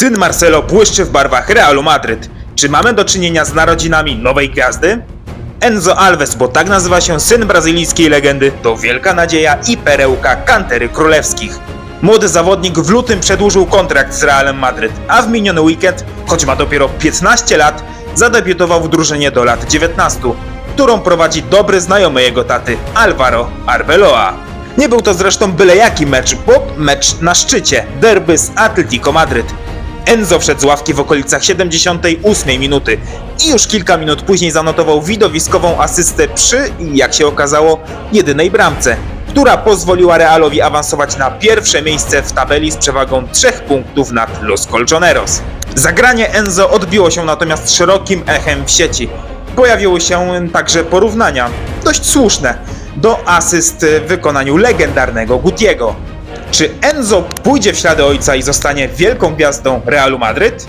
Syn Marcelo błyszczy w barwach Realu Madryt. Czy mamy do czynienia z narodzinami nowej gwiazdy? Enzo Alves, bo tak nazywa się syn brazylijskiej legendy, to wielka nadzieja i perełka kantery królewskich. Młody zawodnik w lutym przedłużył kontrakt z Realem Madryt, a w miniony weekend, choć ma dopiero 15 lat, zadebiutował w drużynie do lat 19, którą prowadzi dobry znajomy jego taty Alvaro Arbeloa. Nie był to zresztą byle jaki mecz, bo mecz na szczycie, derby z Atletico Madryt. Enzo wszedł z ławki w okolicach 78 minuty i już kilka minut później zanotował widowiskową asystę przy, jak się okazało, jedynej bramce, która pozwoliła Realowi awansować na pierwsze miejsce w tabeli z przewagą 3 punktów nad Los Colchoneros. Zagranie Enzo odbiło się natomiast szerokim echem w sieci. Pojawiły się także porównania, dość słuszne, do asyst w wykonaniu legendarnego Gutiego. Czy Enzo pójdzie w ślady ojca i zostanie wielką gwiazdą Realu Madryt?